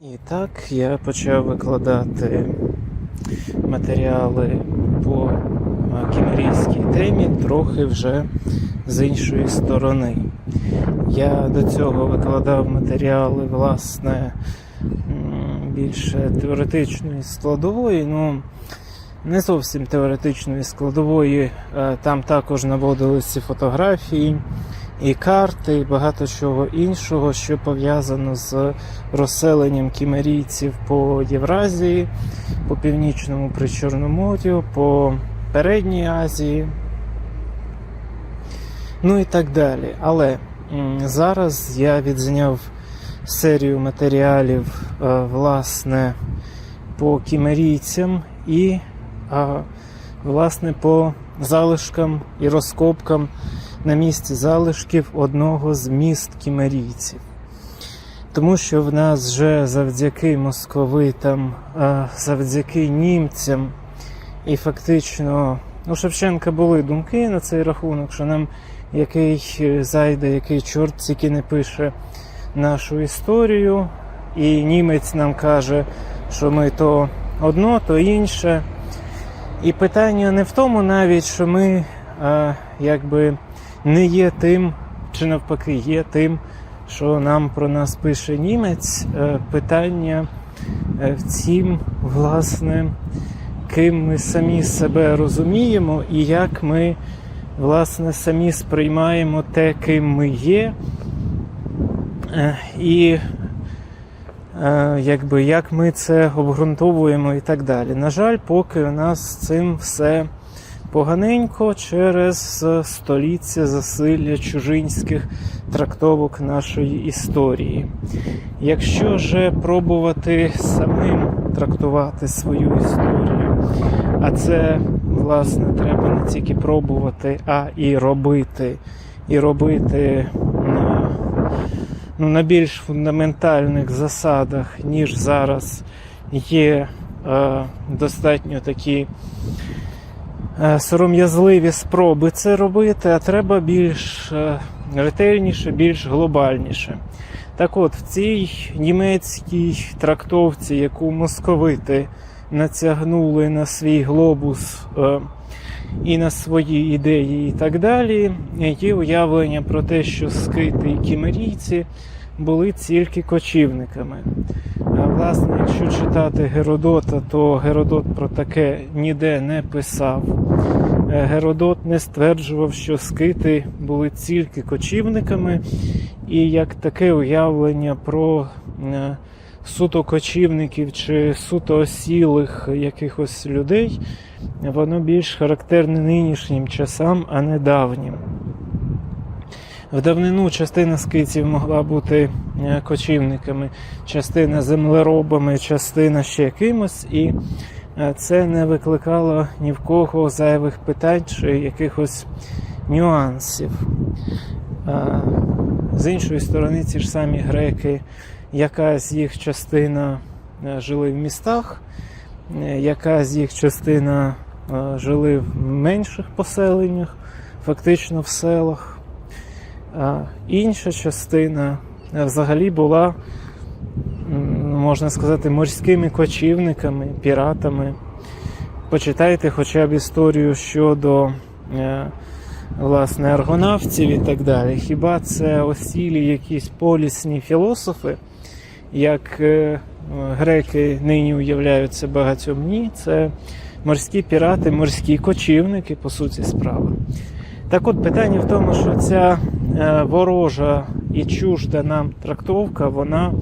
І так я почав викладати матеріали по е, кімерійській темі трохи вже з іншої сторони. Я до цього викладав матеріали, власне, більше теоретичної складової, ну не зовсім теоретичної складової. Е, Там також наводилися фотографії і карти, і багато чого іншого, що пов'язано з розселенням кімерійців по Євразії, по північному Причорномор'ю, по Передній Азії. Ну і так далі. Але зараз я відзняв серію матеріалів, е, власне, по кімерійцям і, власне, по залишкам і розкопкам на місці залишків одного з міст кімерійців. Тому що в нас вже завдяки московитам, завдяки німцям і фактично у Шевченка були думки на цей рахунок, що нам який е, зайде, який чорт тільки не пише нашу історію, і німець нам каже, що ми то одно, то інше. І питання не в тому навіть, що ми якби не є тим, чи навпаки є тим, що нам про нас пише німець. Е, питання е, в тім, власне, ким ми самі себе розуміємо і як ми власне самі сприймаємо те, ким ми є. Е, І якби як ми це обґрунтовуємо і так далі. На жаль, поки у нас з цим все поганенько через е, століття засилля чужинських трактовок нашої історії. Якщо же пробувати самим трактувати свою історію, а це, власне, треба не тільки пробувати, а і робити. І робити на, ну, на більш фундаментальних засадах, ніж зараз є е, достатньо такі сором'язливі спроби це робити, а треба більш е, ретельніше, більш глобальніше. Так от, в цій німецькій трактовці, яку московити натягнули на свій глобус е, і на свої ідеї, і так далі, є уявлення про те, що скити і кімерійці були тільки кочівниками. Власне, якщо читати Геродота, то Геродот про таке ніде не писав. Е, Геродот не стверджував, що скити були тільки кочівниками, і як таке уявлення про е, суто кочівників чи суто осілих якихось людей, воно більш характерне нинішнім часам, а не давнім. В давнину частина скитів могла бути е, кочівниками, частина землеробами, частина ще кимось, і е, це не викликало ні в кого зайвих питань чи якихось нюансів. Е, З іншої сторони, ці ж самі греки, яка з їх частина жили в містах, яка з їх частина жили в менших поселеннях, фактично в селах. Інша частина е, взагалі була, можна сказати, морськими кочівниками, піратами. Почитайте хоча б історію щодо е, власне, аргонавтів і так далі. Хіба це осілі якісь полісні філософи, як е, греки нині уявляються багатьом? Ні, це морські пірати, морські кочівники, по суті, справи. Так от питання в тому, що ця ворожа і чужда нам трактовка, вона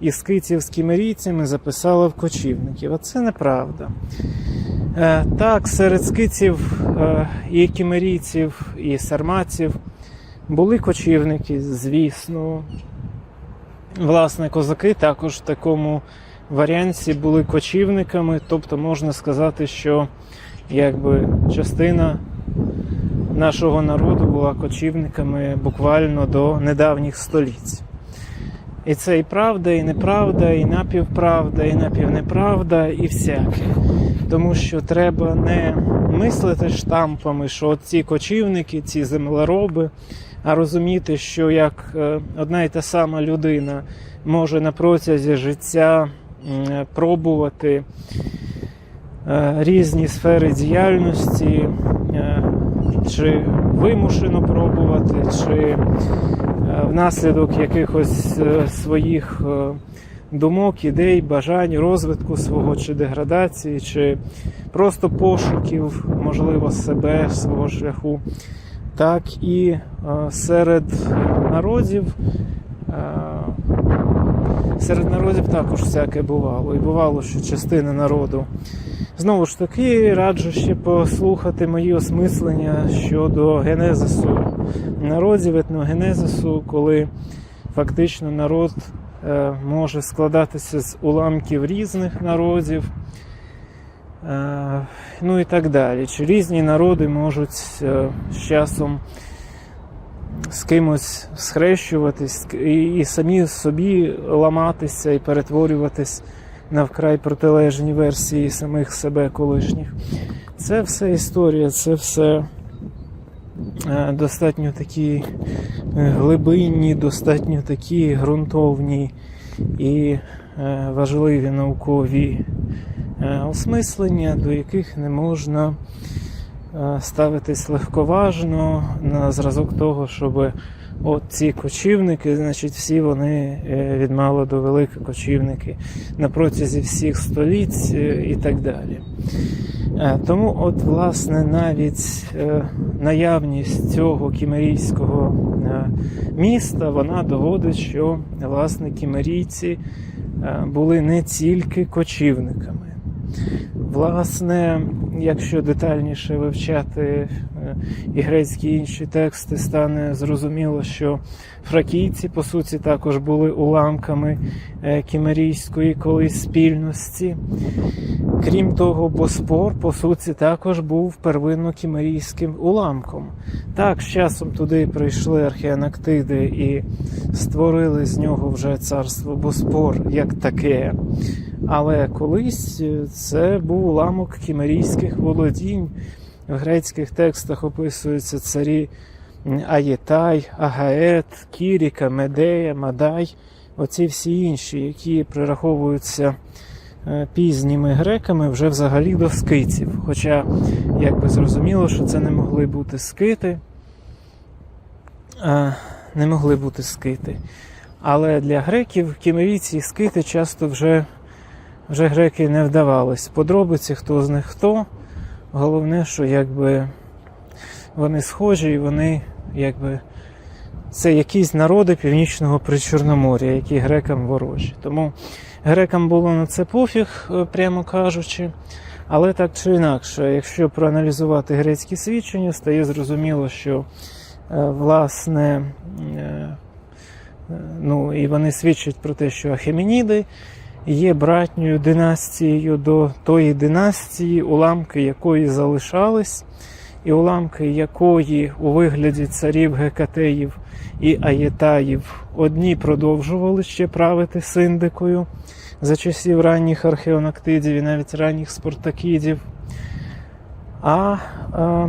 із скитів з кімерійцями записала в кочівників. А це неправда. Е, так, серед скитів е, і кімерійців, і сарматів були кочівники, звісно. Власне, козаки також в такому варіанті були кочівниками, тобто можна сказати, що якби частина нашого народу була кочівниками буквально до недавніх століть. І це і правда, і неправда, і напівправда, і напівнеправда, і всяке. Тому що треба не мислити штампами, що ці кочівники, ці землероби, а розуміти, що як е, одна і та сама людина може на протязі життя пробувати е, різні сфери діяльності, чи вимушено пробувати, чи е, внаслідок якихось е, своїх е, думок, ідей, бажань, розвитку свого, чи деградації, чи просто пошуків, можливо, себе, свого шляху, так і серед народів. Серед народів також всяке бувало. І бувало, що частина народу. Знову ж таки, раджу ще послухати мої осмислення щодо генезису народів, етногенезису, коли фактично народ е, може складатися з уламків різних народів. Е, ну і так далі. Чи різні народи можуть е, з часом з кимось схрещуватись і, самі собі ламатися і перетворюватись на вкрай протилежні версії самих себе колишніх. Це все історія, це все е, достатньо такі е, глибинні, достатньо такі ґрунтовні і е, важливі наукові осмислення, до яких не можна ставитись легковажно на зразок того, щоб от ці кочівники, значить, всі вони е, від мала до велика кочівники на протязі всіх століть е, і так далі. Е, Тому, от, власне, навіть е, наявність цього кімерійського е, міста вона доводить, що власне кімерійці е, були не тільки кочівниками. Власне, якщо детальніше вивчати і грецькі і інші тексти, стане зрозуміло, що фракійці, по суті, також були уламками е, кімерійської колись спільності. Крім того, Боспор, по суті, також був первинно кімерійським уламком. Так, з часом туди прийшли археонактиди і створили з нього вже царство Боспор як таке. Але колись е, це був уламок кімерійських володінь. В грецьких текстах описуються царі Аєтай, Агает, Кіріка, Медея, Мадай, оці всі інші, які прираховуються е, пізніми греками вже взагалі до скитів. Хоча, як би зрозуміло, що це не могли бути скити, е, не могли бути скити. Але для греків кімерійці і скити часто вже вже греки не вдавались. Подробиці, хто з них хто. Головне, що якби вони схожі і вони якби це якісь народи північного причорномор'я, які грекам ворожі. Тому грекам було на це пофіг, е, прямо кажучи. Але так чи інакше, якщо проаналізувати грецькі свідчення, стає зрозуміло, що е, власне е, ну, і вони свідчать про те, що Ахеменіди є братньою династією до тої династії, уламки якої залишались, і уламки якої у вигляді царів Гекатеїв і Аєтаїв одні продовжували ще правити синдикою за часів ранніх археонактидів і навіть ранніх спартакідів. А, а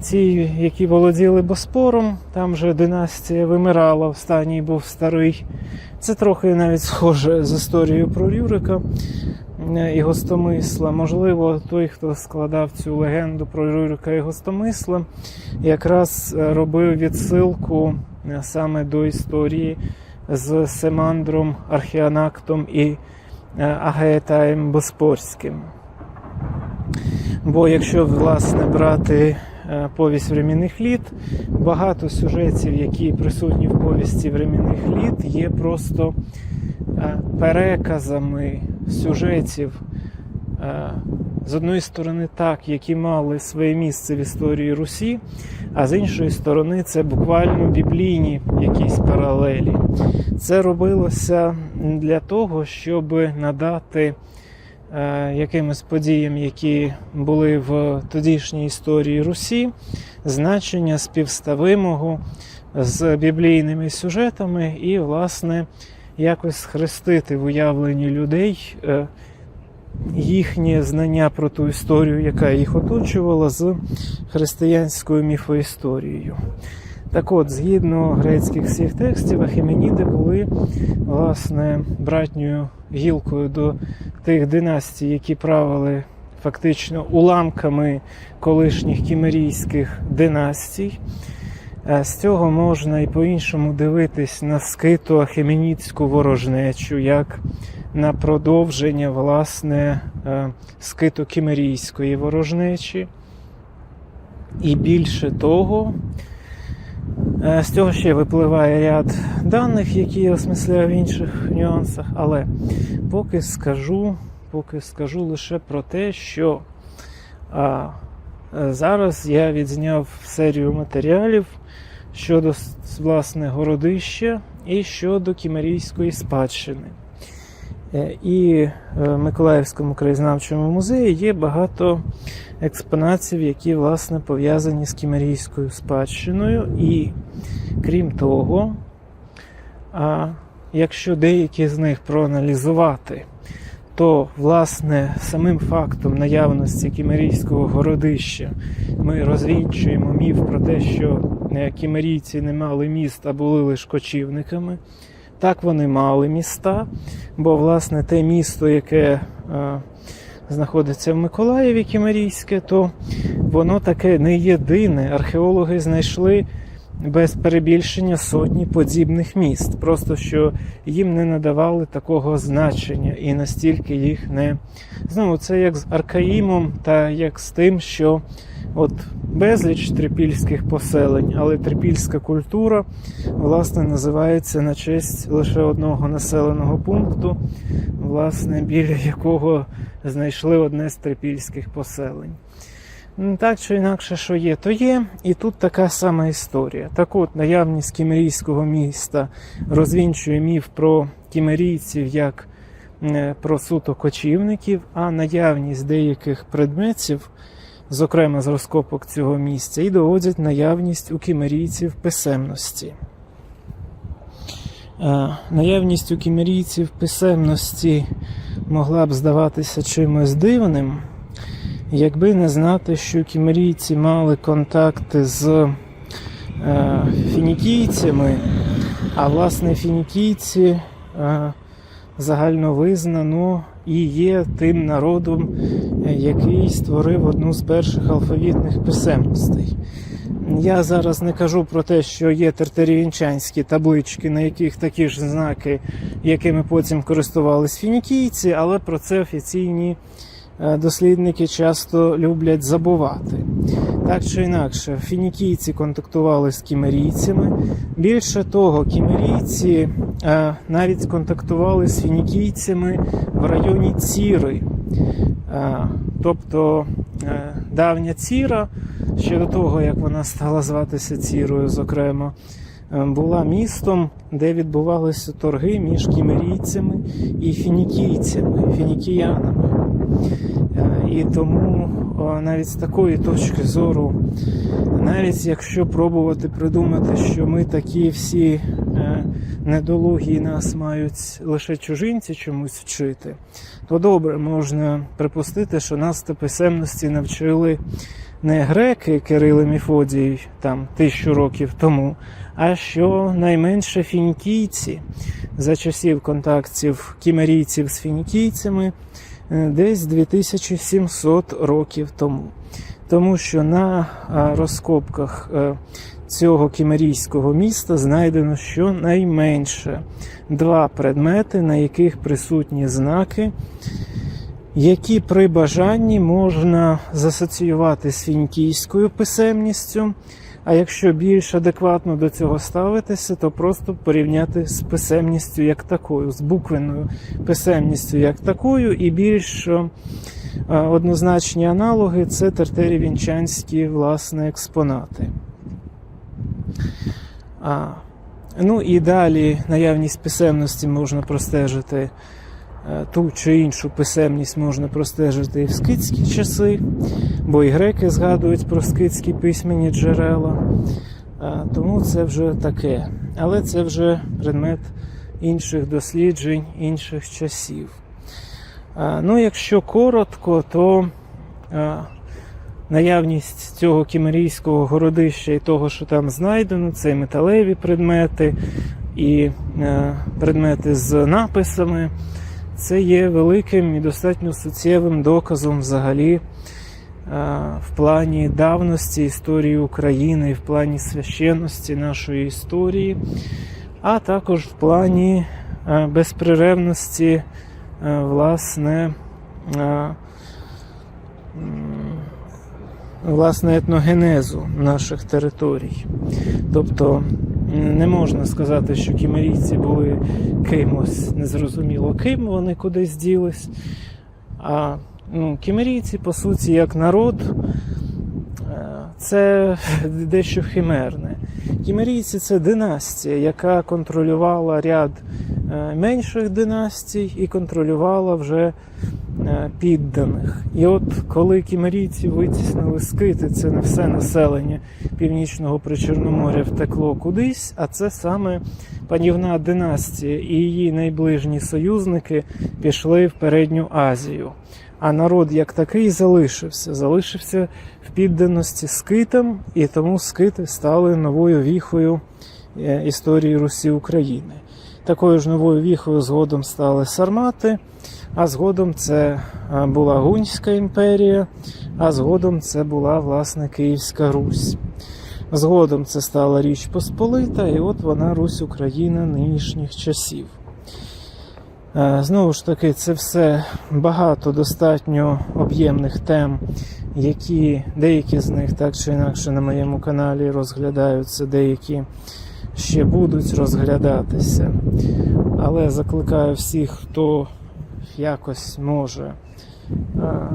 ці, які володіли Боспором, там же династія вимирала, останній був старий. Це трохи навіть схоже з історією про Рюрика е, і Гостомисла. Можливо, той, хто складав цю легенду про Рюрика і Гостомисла, якраз е, робив відсилку е, саме до історії з Семандром, Археонактом і Агеетаєм Боспорським. Бо якщо власне брати е, повість времінних літ, багато сюжетів, які присутні в повісті времінних літ, є просто е, переказами сюжетів. е, З одної сторони, так, які мали своє місце в історії Русі, а з іншої сторони, це буквально біблійні якісь паралелі. Це робилося для того, щоб надати е, якимось подіям, які були в тодішній історії Русі, значення співставимого з біблійними сюжетами і, власне, якось схрестити в уявленні людей е, їхнє знання про ту історію, яка їх оточувала, з християнською міфоісторією. Так от, згідно грецьких всіх текстів, Ахеменіди були власне братньою гілкою до тих династій, які правили фактично уламками колишніх кімерійських династій. Е, З цього можна і по-іншому дивитись на скиту ахеменідську ворожнечу, як на продовження власне е, скиту кімерійської ворожнечі. І більше того, з цього ще випливає ряд даних, які я осмисляю в інших нюансах, але поки скажу, поки скажу лише про те, що а, е, зараз я відзняв серію матеріалів щодо власне городища і щодо кімерійської спадщини. Е, І в Миколаївському краєзнавчому музеї є багато експонатів, які власне пов'язані з кімерійською спадщиною. І крім того, якщо деякі з них проаналізувати, то власне самим фактом наявності кімерійського городища ми розвінчуємо міф про те, що е, кімерійці не мали міст, а були лише кочівниками. Так вони мали міста, бо власне те місто, яке е, знаходиться в Миколаєві Кімерійське, то воно таке не єдине. Археологи знайшли без перебільшення сотні подібних міст, просто що їм не надавали такого значення і настільки їх не. Знову це як з Аркаїмом, та як з тим, що от безліч трипільських поселень, але трипільська культура власне називається на честь лише одного населеного пункту, власне, біля якого знайшли одне з трипільських поселень. Так чи інакше, що є, то є. І тут така сама історія. Так от, наявність кімерійського міста розвінчує міф про кімерійців як е, про суто кочівників, а наявність деяких предметів, зокрема з розкопок цього місця, і доводять наявність у кімерійців писемності. Е, Наявність у кімерійців писемності могла б здаватися чимось дивним, якби не знати, що кімерійці мали контакти з е, фінікійцями, а власне фінікійці е, загально визнано і є тим народом, який створив одну з перших алфавітних писемностей. Я зараз не кажу про те, що є тертеріїнчанські таблички, на яких такі ж знаки, якими потім користувались фінікійці, але про це офіційні дослідники часто люблять забувати. Так чи інакше, фінікійці контактували з кімерійцями. Більше того, кімерійці е, навіть контактували з фінікійцями в районі Ціри. Е, Тобто е, давня Ціра, ще до того, як вона стала зватися Цірою, зокрема, е, була містом, де відбувалися торги між кімерійцями і фінікійцями, фінікіянами. Е, І тому навіть з такої точки зору, навіть якщо пробувати придумати, що ми такі всі е, недолугі нас мають лише чужинці чомусь вчити, то добре можна припустити, що нас та писемності навчили не греки Кирил і Мефодій там тисячу років тому, а що найменше фінікійці. За часів контактів кімерійців з фінікійцями десь 2700 років тому. Тому що на розкопках е, цього кімерійського міста знайдено щонайменше два предмети, на яких присутні знаки, які при бажанні можна засоціювати з фінікійською писемністю. А якщо більш адекватно до цього ставитися, то просто порівняти з писемністю як такою, з буквенною писемністю як такою, і більш е, однозначні аналоги це тертерівінчанські власне експонати. А, ну і далі наявність писемності можна простежити. Е, Ту чи іншу писемність можна простежити і в скитські часи, бо і греки згадують про скитські письменні джерела. Е, Тому це вже таке. Але це вже предмет інших досліджень, інших часів. Е, Ну, якщо коротко, то наявність цього кімерійського городища і того, що там знайдено, це металеві предмети, і предмети з написами. Це є великим і достатньо суттєвим доказом взагалі е, в плані давності історії України, в плані священності нашої історії, а також в плані е, безперервності, е, власне, власне етногенезу наших територій. Тобто не можна сказати, що кімерійці були кимось незрозуміло ким, вони кудись ділись. А ну, кімерійці, по суті, як народ, е, це дещо химерне. Кімерійці це династія, яка контролювала ряд е, менших династій і контролювала вже підданих. І от коли кімерійці витіснили скити, це не все населення північного причорноморя втекло кудись, а це саме панівна династія і її найближні союзники пішли в передню Азію. А народ як такий залишився, залишився в підданості скитам, і тому скити стали новою віхою е, історії Русі України. Такою ж новою віхою згодом стали сармати, а згодом це була Гунська імперія, а згодом це була власне Київська Русь. Згодом це стала Річ Посполита, і от вона Русь Україна нинішніх часів. Е, Знову ж таки, це все багато достатньо об'ємних тем, які деякі з них так чи інакше на моєму каналі розглядаються, деякі ще будуть розглядатися. Але закликаю всіх, хто якось може е,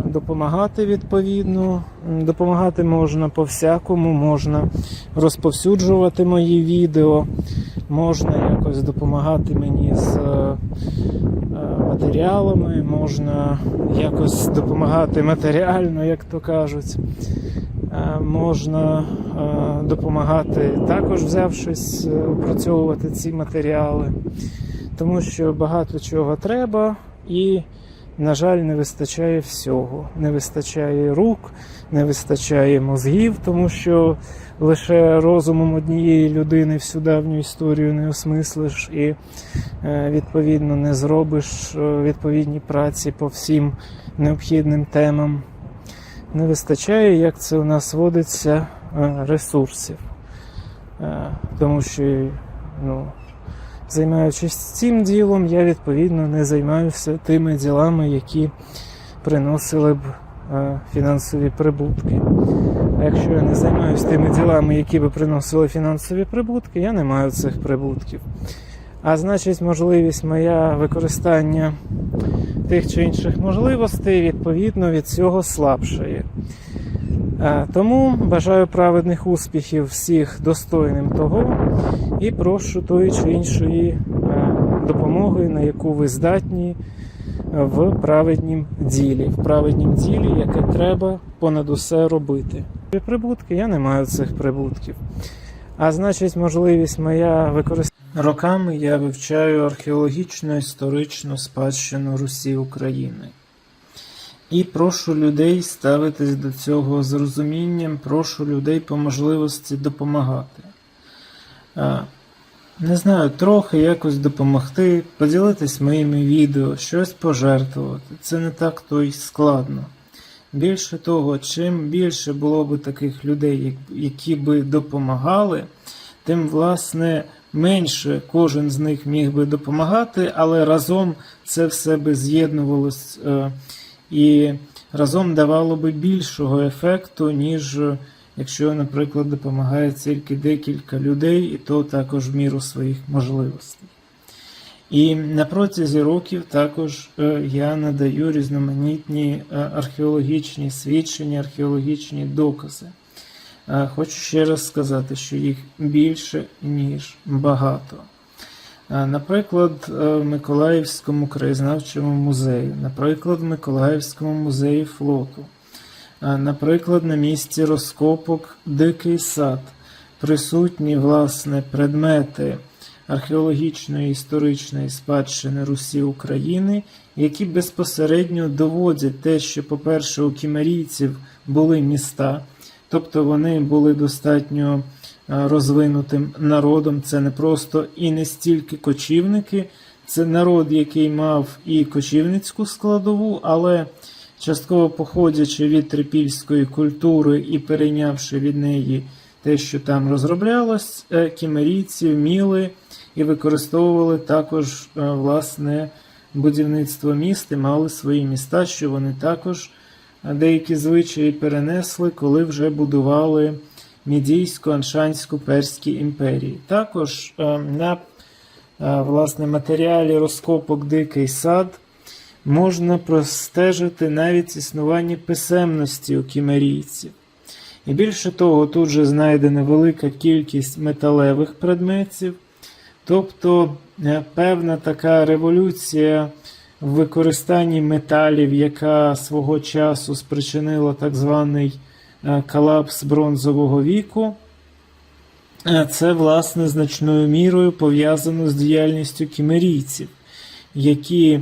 допомагати відповідно. Допомагати можна по-всякому, можна розповсюджувати мої відео, можна якось допомагати мені з е, матеріалами, можна якось допомагати матеріально, як то кажуть. Е, Можна допомагати також взявшись опрацьовувати ці матеріали, тому що багато чого треба і, на жаль, не вистачає всього. Не вистачає рук, не вистачає мозгів, тому що лише розумом однієї людини всю давню історію не осмислиш і е, відповідно не зробиш е, відповідні праці по всім необхідним темам. Не вистачає, як це у нас водиться, е, ресурсів. Тому що, ну, займаючись цим ділом, я відповідно не займаюся тими ділами, які приносили б е, фінансові прибутки. А якщо я не займаюся тими ділами, які би приносили фінансові прибутки, я не маю цих прибутків. А значить, можливість моя використання тих чи інших можливостей відповідно від цього слабшає. Е, Тому бажаю праведних успіхів всіх достойним того і прошу тої чи іншої е, допомоги, на яку ви здатні в праведнім ділі, в праведнім ділі, яке треба понад усе робити. Прибутки я не маю цих прибутків. А значить, можливість моя використання. Роками я вивчаю археологічну історичну спадщину Русі України. І прошу людей ставитись до цього з розумінням, прошу людей по можливості допомагати. Не знаю, трохи якось допомогти, поділитись моїми відео, щось пожертвувати. Це не так то й складно. Більше того, чим більше було б таких людей, які би допомагали, тим, власне, менше кожен з них міг би допомагати, але разом це все би з'єднувалось е, і разом давало би більшого ефекту, ніж якщо, наприклад, допомагає тільки декілька людей, і то також в міру своїх можливостей. І на протязі років також е, я надаю різноманітні е, археологічні свідчення, археологічні докази. Е, Хочу ще раз сказати, що їх більше, ніж багато. Наприклад, е, в Миколаївському краєзнавчому музеї, наприклад, в Миколаївському музеї флоту, наприклад, на місці розкопок Дикий сад. Присутні власне предмети археологічної історичної спадщини Русі України, які безпосередньо доводять те, що, по-перше, у кімерійців були міста, тобто вони були достатньо розвинутим народом. Це не просто і не стільки кочівники, це народ, який мав і кочівницьку складову, але частково походячи від трипільської культури і перейнявши від неї те, що там розроблялось, е, кімерійці вміли і використовували також е, власне будівництво міст і мали свої міста, що вони також е, деякі звичаї перенесли, коли вже будували Мідійську, Аншанську, Перські імперії. Також е, на е, власне матеріалі розкопок Дикий сад можна простежити навіть існування писемності у кімерійців. І більше того, тут же знайдена велика кількість металевих предметів, тобто е, певна така революція в використанні металів, яка свого часу спричинила так званий колапс бронзового віку. Е, Це, власне, значною мірою пов'язано з діяльністю кімерійців, які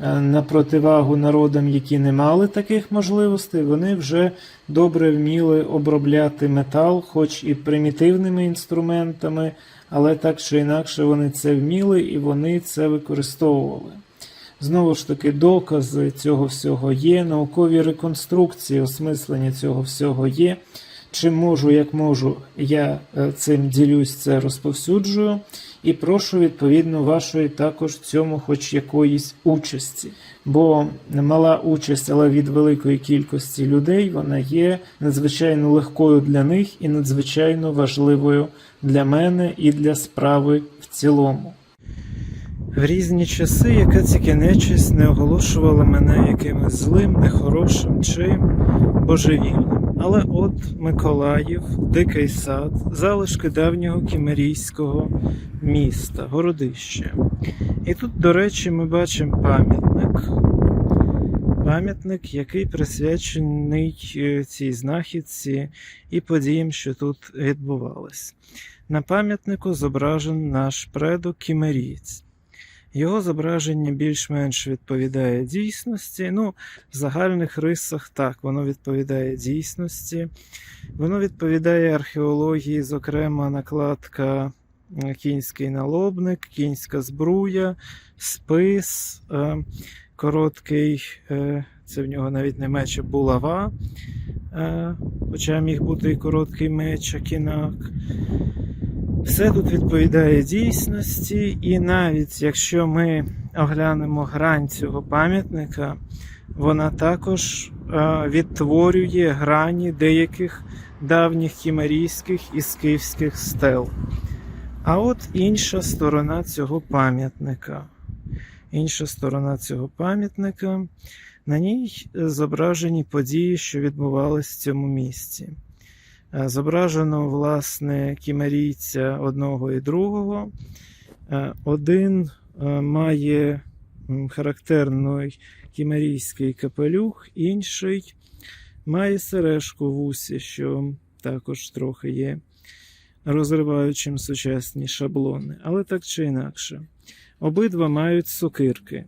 е, на противагу народам, які не мали таких можливостей, вони вже добре вміли обробляти метал, хоч і примітивними інструментами, але так чи інакше вони це вміли і вони це використовували. Знову ж таки, докази цього всього є, наукові реконструкції, осмислення цього всього є. Чим можу, як можу, я е, цим ділюсь, це розповсюджую. І прошу відповідно вашої також цьому хоч якоїсь участі. Бо мала участь, але від великої кількості людей вона є надзвичайно легкою для них і надзвичайно важливою для мене і для справи в цілому. В різні часи яка тільки нечисть не оголошувала мене якимось злим, нехорошим чи божевільним. Але от Миколаїв, Дикий сад, залишки давнього кімерійського міста, городище. І тут, до речі, ми бачимо пам'ятник. Пам'ятник, який присвячений е, цій знахідці і подіям, що тут відбувались. На пам'ятнику зображений наш предок кімерієць. Його зображення більш-менш відповідає дійсності. Ну, в загальних рисах так, воно відповідає дійсності. Воно відповідає археології, зокрема, накладка е, кінський налобник, кінська збруя, спис, е, короткий, е, це в нього навіть не меч, а булава. Е, Хоча міг бути і короткий меч, а кінак. Все тут відповідає дійсності, і навіть якщо ми оглянемо грань цього пам'ятника, вона також е, відтворює грані деяких давніх кімерійських і скифських стел. А от інша сторона цього пам'ятника. Інша сторона цього пам'ятника. На ній зображені події, що відбувалися в цьому місці. Е, Зображено, власне, кімерійця одного і другого. Е, Один е, має характерний кімерійський капелюх, інший має сережку в усі, що також трохи є розриваючим сучасні шаблони. Але так чи інакше, обидва мають сокирки.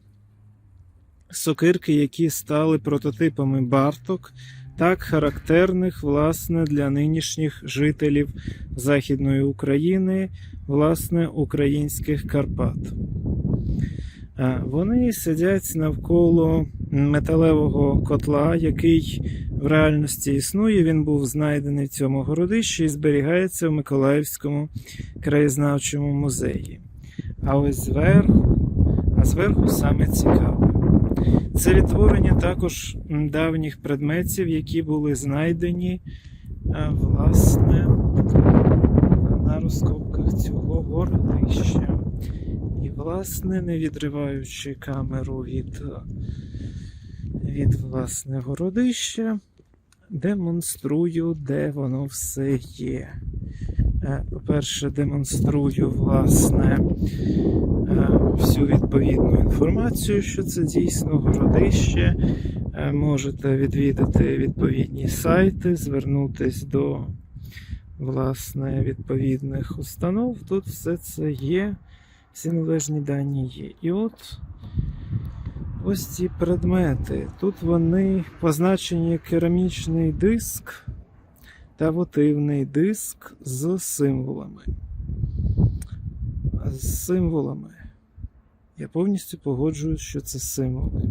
Сокирки, які стали прототипами барток, так характерних власне для нинішніх жителів Західної України, власне, українських Карпат. Е, Вони сидять навколо металевого котла, який в реальності існує. Він був знайдений в цьому городищі і зберігається в Миколаївському краєзнавчому музеї. А ось зверху, а зверху саме цікаве. Це відтворення також давніх предметів, які були знайдені е, власне на розкопках цього городища. І, власне, не відриваючи камеру від, від власне городища, демонструю, де воно все є. Е, По-перше, демонструю, власне, е, всю відповідну інформацію, що це дійсно городище. Е, Можете відвідати відповідні сайти, звернутись до власне відповідних установ. Тут все це є всі належні дані є. І от ось ці предмети. Тут вони позначені керамічний диск та вотивний диск з символами. З символами. Я повністю погоджуюсь, що це символи.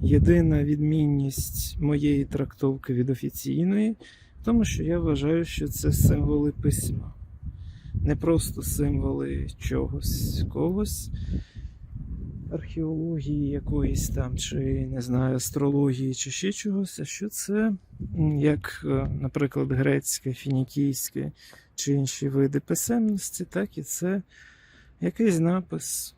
Єдина відмінність моєї трактовки від офіційної, тому що я вважаю, що це символи письма. Не просто символи чогось, когось, археології якоїсь там, чи не знаю, астрології, чи ще чогось, а що це, як, е, наприклад, грецьке, фінікійське чи інші види писемності, так і це якийсь напис.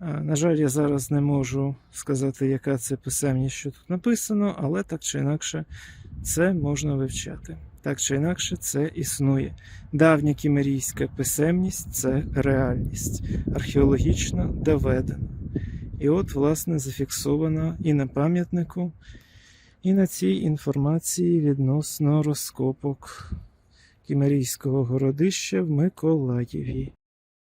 На жаль, я зараз не можу сказати, яка це писемність, що тут написано, але так чи інакше це можна вивчати. Так чи інакше, це існує. Давня кімерійська писемність це реальність, археологічно доведена. І от, власне, зафіксована і на пам'ятнику, і на цій інформації відносно розкопок кімерійського городища в Миколаєві.